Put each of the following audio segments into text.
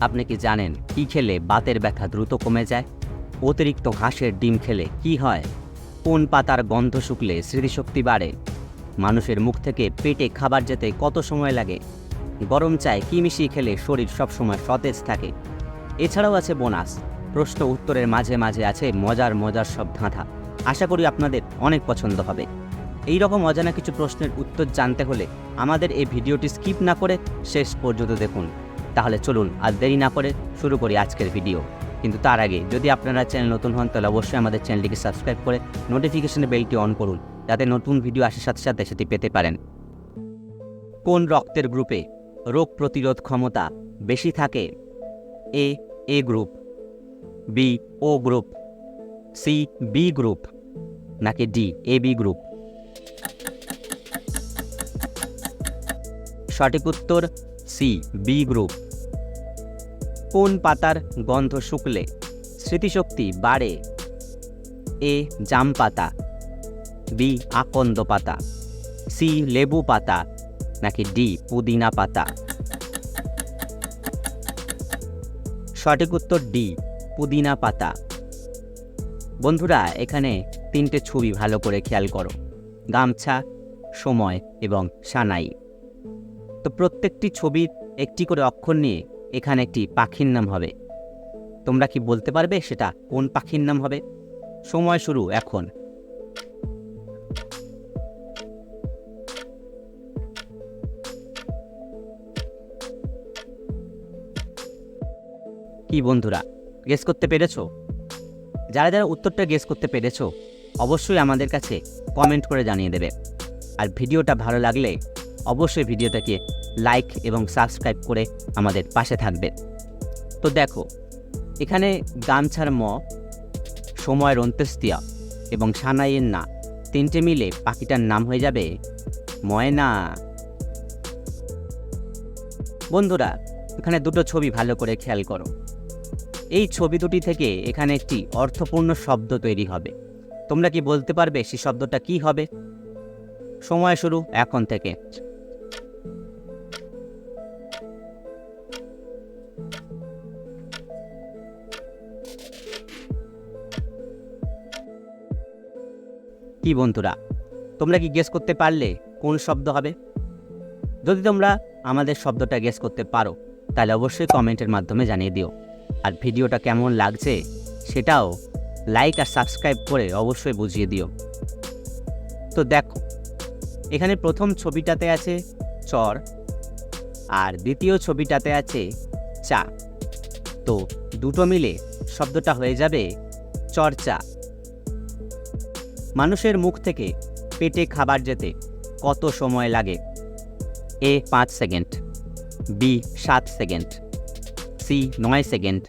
আপনি কি জানেন কি খেলে বাতের ব্যথা দ্রুত কমে যায়? অতিরিক্ত ঘাসের ডিম খেলে কি হয়? কোন পাতার গন্ধ শুকলে স্মৃতিশক্তি বাড়ে? মানুষের মুখ থেকে পেটে খাবার যেতে কত সময় লাগে? গরম চায় কি মিশিয়ে খেলে শরীর সবসময় সতেজ থাকে? এছাড়াও আছে বোনাস। প্রশ্ন উত্তরের মাঝে মাঝে আছে মজার মজার সব ধাঁধা। আশা করি আপনাদের অনেক পছন্দ হবে। এই রকম অজানা কিছু প্রশ্নের উত্তর জানতে হলে আমাদের এই ভিডিওটি স্কিপ না করে শেষ পর্যন্ত দেখুন। তাহলে চলুন আর দেরি না করে শুরু করি আজকের ভিডিও। কিন্তু তার আগে, যদি আপনারা চ্যানেল নতুন হন, তাহলে অবশ্যই আমাদের চ্যানেলটিকে সাবস্ক্রাইব করে নোটিফিকেশনের বেলটি অন করুন, যাতে নতুন ভিডিও আসার সাথে সাথে সেটি পেতে পারেন। কোন রক্তের গ্রুপে রোগ প্রতিরোধ ক্ষমতা বেশি থাকে? A A group, B, O group, C, B group, নাকি ডি, এ, বি গ্রুপ? সঠিক উত্তর সি বি গ্রুপ কোন পাতার গন্ধ শুকলে স্মৃতিশক্তি বাড়ে? এ জাম পাতা। বি আকন্দ পাতা। সি লেবু পাতা। নাকি ডি পুদিনা পাতা। সঠিক উত্তর ডি পুদিনা পাতা। বন্ধুরা, এখানে তিনটে ছবি ভালো করে খেয়াল করো। গামছা, সময় এবং সানাই। তো প্রত্যেকটি ছবির একটি করে অক্ষর নিয়ে এখানে একটি পাখির নাম হবে। তোমরা কি বলতে পারবে সেটা কোন পাখির নাম হবে? সময় শুরু এখন। কি বন্ধুরা গেস করতে পেরেছ? যারা যারা উত্তরটা গেস করতে পেরেছ, অবশ্যই আমাদের কাছে কমেন্ট করে জানিয়ে দেবে। আর ভিডিওটা ভালো লাগলে অবশ্যই ভিডিওটাকে লাইক এবং সাবস্ক্রাইব করে আমাদের পাশে থাকবে তো দেখো, এখানে গামছার ম সময়ের অন্ত্যেষ্টিয়া এবং সানাইয়ের না। তিনটে মিলে পাখিটার নাম হয়ে যাবে ময়না। বন্ধুরা, এখানে দুটো ছবি ভালো করে খেয়াল করো। এই ছবি দুটি থেকে এখানে একটি অর্থপূর্ণ শব্দ তৈরি হবে। তোমরা কি বলতে পারবে সেই শব্দটা কি হবে? সময় শুরু এখন থেকে। কি বন্ধুরা? তোমরা কি গেস করতে পারলে কোন শব্দ হবে? যদি তোমরা আমাদের শব্দটা গেস করতে পারো, তাহলে অবশ্যই কমেন্টের মাধ্যমে জানিয়ে দিও। আর ভিডিওটা কেমন লাগছে সেটাও লাইক আর সাবস্ক্রাইব করে অবশ্যই বুঝিয়ে দিও। তো দেখো, এখানে প্রথম ছবিটাতে আছে চর, আর দ্বিতীয় ছবিটাতে আছে চা। তো দুটো মিলে শব্দটা হয়ে যাবে চর্চা। মানুষের মুখ থেকে পেটে খাবার যেতে কত সময় লাগে? এ পাঁচ সেকেন্ড, বি সাত সেকেন্ড, সি নয় সেকেন্ড,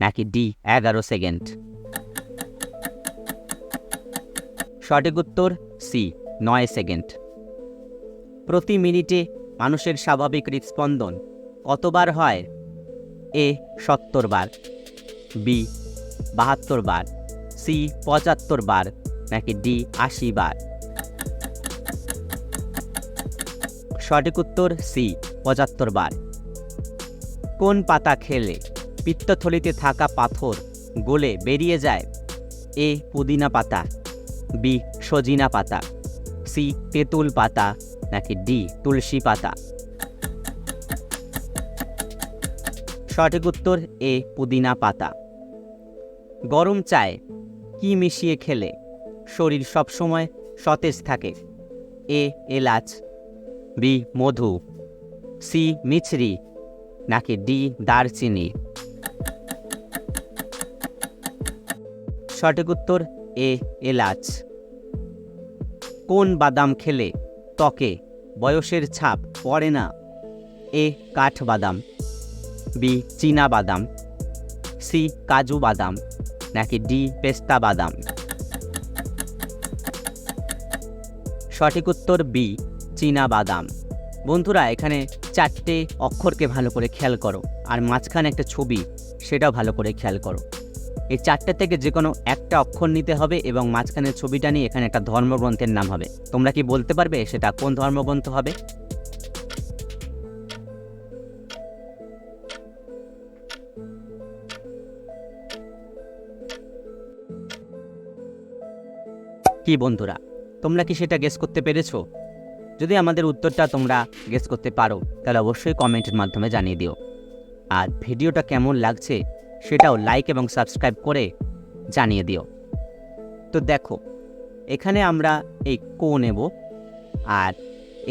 নাকি ডি এগারো সেকেন্ড? সঠিক উত্তর, সি নয় সেকেন্ড। প্রতি মিনিটে মানুষের স্বাভাবিক হৃদস্পন্দন কতবার হয়? এ সত্তর বার, বি বাহাত্তর বার, সি পঁচাত্তর বার নাকি ডি আশি বার? সঠিক উত্তর সি, পঁচাত্তর বার। কোন পাতা খেলে পিত্তথলিতে থাকা পাথর গলে বেরিয়ে যায়? এ, পুদিনা পাতা, বি, সজিনা পাতা, সি, তেঁতুল পাতা, নাকি ডি, তুলসী পাতা? সঠিক উত্তর এ, পুদিনা পাতা। গরম চায় কি মিশিয়ে খেলে শরীর সবসময় সতেজ থাকে। এ, এলাচ। বি, মধু। সি, মিছরি। নাকি ডি, দারচিনি। সঠিক উত্তর, এ, এলাচ। কোন বাদাম খেলে ত্বকে বয়সের ছাপ পড়ে না? এ, কাঠ বাদাম। বি, চীনা বাদাম। সি, কাজু বাদাম। নাকি ডি, পেস্তা বাদাম। সঠিক উত্তর বি, চীনা বাদাম। বন্ধুরা, এখানে চারটে অক্ষরকে ভালো করে খেয়াল করো, আর মাঝখানে একটা ছবি, সেটাও ভালো করে খেয়াল করো। এই চারটে থেকে যে কোনো একটা অক্ষর নিতে হবে এবং মাঝখানের ছবিটা নিয়ে এখানে একটা ধর্মগ্রন্থের নাম হবে। তোমরা কি বলতে পারবে সেটা কোন ধর্মগ্রন্থ হবে? কি বন্ধুরা? তোমরা কি সেটা গেস করতে পেরেছ? যদি আমাদের উত্তরটা তোমরা গেস করতে পারো, তাহলে অবশ্যই কমেন্টের মাধ্যমে জানিয়ে দিও। আর ভিডিওটা কেমন লাগছে, সেটাও লাইক এবং সাবস্ক্রাইব করে জানিয়ে দিও। তো দেখো, এখানে আমরা এই কো নেব, আর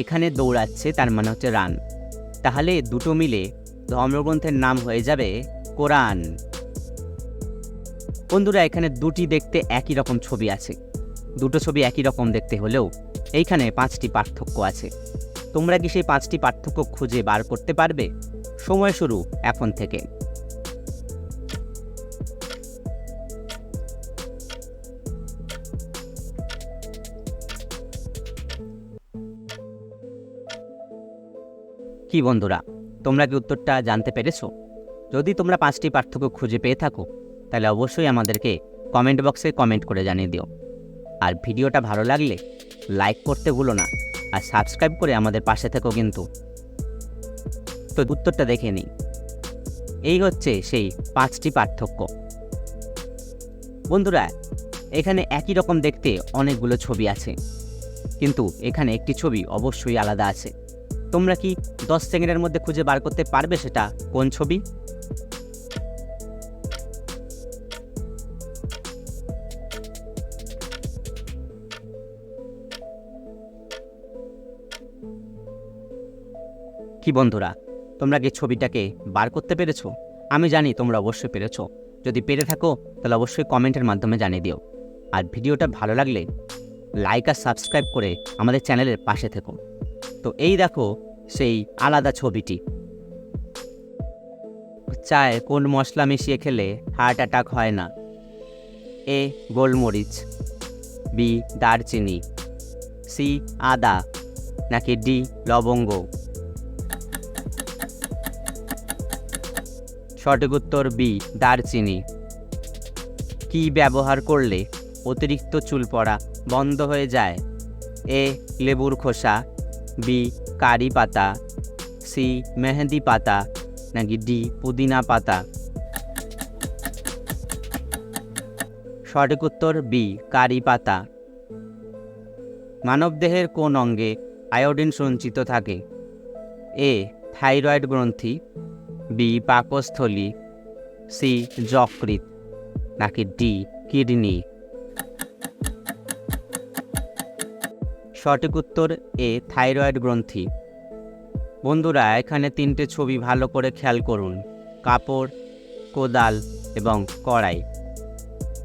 এখানে দৌড়াচ্ছে, তার মানে হচ্ছে রান তাহলে দুটো মিলে ধর্মগ্রন্থের নাম হয়ে যাবে কোরআন। বন্ধুরা, এখানে দুটি দেখতে একই রকম ছবি আছে। দুটো ছবি একই রকম দেখতে হলেও এইখানে পাঁচটি পার্থক্য আছে। তোমরা কি সেই পাঁচটি পার্থক্য খুঁজে বার করতে পারবে? সময় শুরু এখন থেকে। কি বন্ধুরা, তোমরা কি উত্তরটা জানতে পেরেছ? যদি তোমরা পাঁচটি পার্থক্য খুঁজে পেয়ে থাকো, তাহলে অবশ্যই আমাদেরকে কমেন্ট বক্সে কমেন্ট করে জানিয়ে দিও। আর ভিডিওটা ভালো লাগলে লাইক করতে ভুলো না আর সাবস্ক্রাইব করে আমাদের পাশে থেকো কিন্তু। তো উত্তরটা দেখে নিই। এই হচ্ছে সেই পাঁচটি পার্থক্য। বন্ধুরা, এখানে একই রকম দেখতে অনেকগুলো ছবি আছে, কিন্তু এখানে একটি ছবি অবশ্যই আলাদা আছে। তোমরা কি দশ সেকেন্ডের মধ্যে খুঁজে বার করতে পারবে সেটা কোন ছবি? কি বন্ধুরা, তোমরা কি ছবিটাকে বার করতে পেরেছ? আমি জানি তোমরা অবশ্যই পেরেছ। যদি পেরে থাকো, তাহলে অবশ্যই কমেন্টের মাধ্যমে জানিয়ে দিও। আর ভিডিওটা ভালো লাগলে লাইক আর সাবস্ক্রাইব করে আমাদের চ্যানেলের পাশে থেকো। তো এই দেখো সেই আলাদা ছবিটি। চায় কোন মশলা মিশিয়ে খেলে হার্ট অ্যাটাক হয় না? এ, গোলমরিচ, বি, দারচিনি, সি, আদা, নাকি ডি, লবঙ্গ? সঠিক উত্তর বি দারচিনি। কি ব্যবহার করলে অতিরিক্ত চুল পড়া বন্ধ হয়ে যায়? এ লেবুর খোসা। বি কারি পাতা। সি মেহেদি পাতা। নাকি ডি পুদিনা পাতা? সঠিক উত্তর বি কারি পাতা। মানবদেহের কোন অঙ্গে আয়োডিন সঞ্চিত থাকে? এ থাইরয়েড গ্রন্থি। বি পাকস্থলী সি যকৃত, নাকি ডি কিডনি? সঠিক উত্তর এ থাইরয়েড গ্রন্থি। বন্ধুরা, এখানে তিনটে ছবি ভালো করে খেয়াল করুন। কাপড়, কোদাল এবং কড়াই।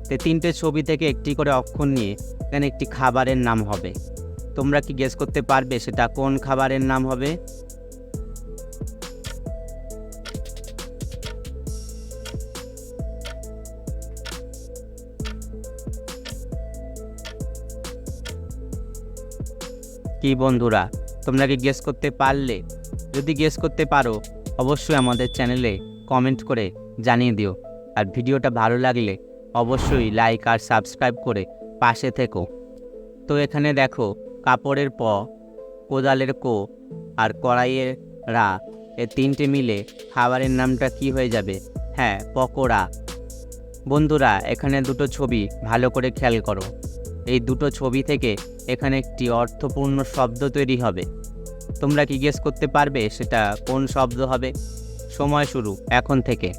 তে তিনটে ছবি থেকে একটি করে অক্ষর নিয়ে এখানে একটি খাবারের নাম হবে। তোমরা কি গেস করতে পারবে সেটা কোন খাবারের নাম হবে? কি বন্ধুরা, তোমরা কি গেস করতে পারলে? যদি গেস করতে পারো, অবশ্যই আমাদের চ্যানেলে কমেন্ট করে জানিয়ে দিও। আর ভিডিওটা ভালো লাগলে অবশ্যই লাইক আর সাবস্ক্রাইব করে পাশে থেকো। তো এখানে দেখো, কাপড়ের প, কোদালের কো আর কড়াইয়ের রা, এ তিনটে মিলে খাবারের নামটা কি হয়ে যাবে? হ্যাঁ পকোড়া। বন্ধুরা, এখানে দুটো ছবি ভালো করে খেয়াল করো। এই দুটো ছবি থেকে এখানে একটি অর্থপূর্ণ শব্দ তৈরি হবে। তোমরা কি গেস করতে পারবে সেটা কোন শব্দ হবে? সময় শুরু, এখন থেকে।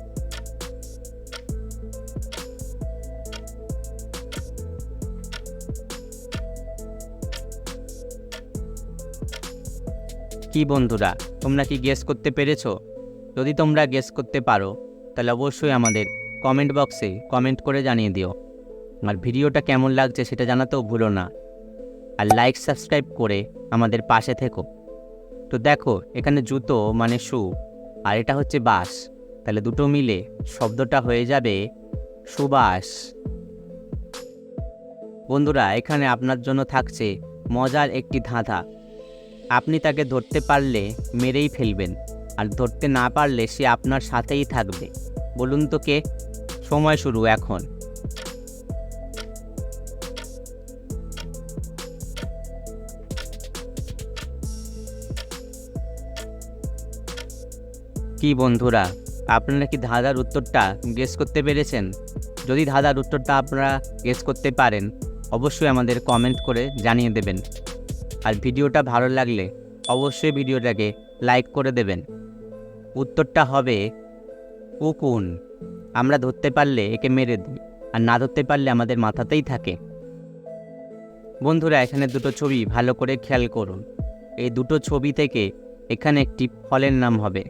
কি বন্ধুরা, তোমরা কি গেস করতে পেরেছ? যদি তোমরা গেস করতে পারো, তাহলে অবশ্যই আমাদের কমেন্ট বক্সে কমেন্ট করে জানিয়ে দিও। আর ভিডিওটা কেমন লাগছে সেটা জানাতেও ভুলো না। আর লাইক সাবস্ক্রাইব করে আমাদের পাশে থেকো। তো দেখো, এখানে জুতো মানে শু, আর এটা হচ্ছে বাস। তাহলে দুটো মিলে শব্দটা হয়ে যাবে সুবাস। বন্ধুরা, এখানে আপনার জন্য থাকছে মজার একটি ধাঁধা। আপনি তাকে ধরতে পারলে মেরেই ফেলবেন, আর ধরতে না পারলে সে আপনার সাথেই থাকবে। বলুন তো কে? সময় শুরু এখন। কি বন্ধুরা? আপনারা কি ধাঁধার উত্তরটা গেস করতে পেরেছেন? যদি ধাঁধার উত্তরটা আপনারা গেস করতে পারেন, অবশ্যই আমাদের কমেন্ট করে জানিয়ে দেবেন। আর ভিডিওটা ভালো লাগলে অবশ্যই ভিডিওটাকে লাইক করে দেবেন। উত্তরটা হবে উকুন আমরা ধরতে পারলে একে মেরে দিই, আর না ধরতে পারলে আমাদের মাথাতেই থাকে। বন্ধুরা, এখানে দুটো ছবি ভালো করে খেয়াল করুন। এই দুটো ছবি থেকে এখানে একটি ফলের নাম হবে।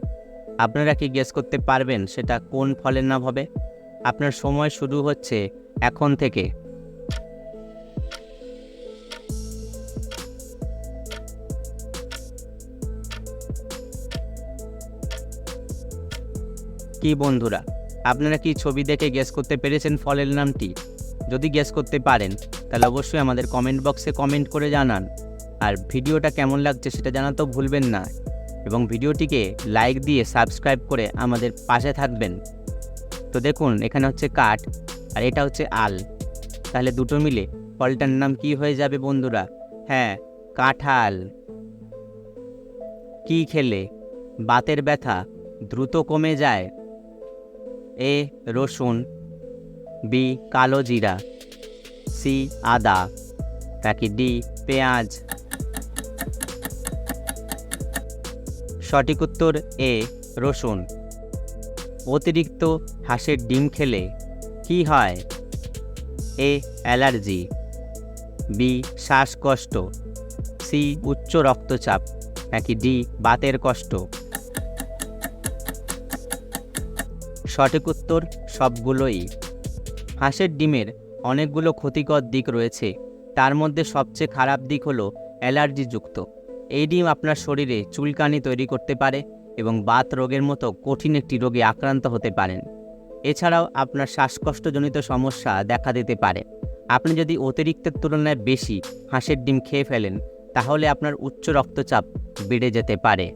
আপনারা কি গেস করতে পারবেন সেটা কোন ফলের নাম হবে? আপনার সময় শুরু হচ্ছে এখন থেকে। কি বন্ধুরা, আপনারা কি ছবি দেখে গেস করতে পেরেছেন ফলের নামটি? যদি গেস করতে পারেন, তাহলে অবশ্যই আমাদের কমেন্ট বক্সে কমেন্ট করে জানান। আর ভিডিওটা কেমন লাগছে সেটা জানাতেও ভুলবেন না। এবং ভিডিওটিকে লাইক দিয়ে সাবস্ক্রাইব করে আমাদের পাশে থাকবেন। তো দেখুন, এখানে হচ্ছে কাঠ আর এটা হচ্ছে আল। তাহলে দুটো মিলে ফলটার নাম কি হয়ে যাবে বন্ধুরা? হ্যাঁ কাঁঠাল। কি খেলে? বাতের ব্যথা দ্রুত কমে যায়। এ, রসুন। বি, কালো জিরা। সি, আদা। নাকি ডি, পেঁয়াজ। সঠিক উত্তর এ, রসুন। অতিরিক্ত হাঁসের ডিম খেলে কি হয়? A, allergy. বি, শ্বাসকষ্ট। সি, উচ্চ রক্তচাপ। নাকি ডি, বাতের কষ্ট। সঠিক উত্তর সবগুলোই। হাঁসের ডিমের অনেকগুলো ক্ষতিকর দিক রয়েছে। তার মধ্যে সবচেয়ে খারাপ দিক হলো অ্যালার্জিযুক্ত। এই ডিম আপনার শরীরে চুলকানি তৈরি করতে পারে এবং বাত রোগের মতো কঠিন একটি রোগে আক্রান্ত হতে পারেন। এছাড়াও আপনার শ্বাসকষ্টজনিত সমস্যা দেখা দিতে পারে। আপনি যদি অতিরিক্তের তুলনায় বেশি হাঁসের ডিম খেয়ে ফেলেন, তাহলে আপনার উচ্চ রক্তচাপ বেড়ে যেতে পারে।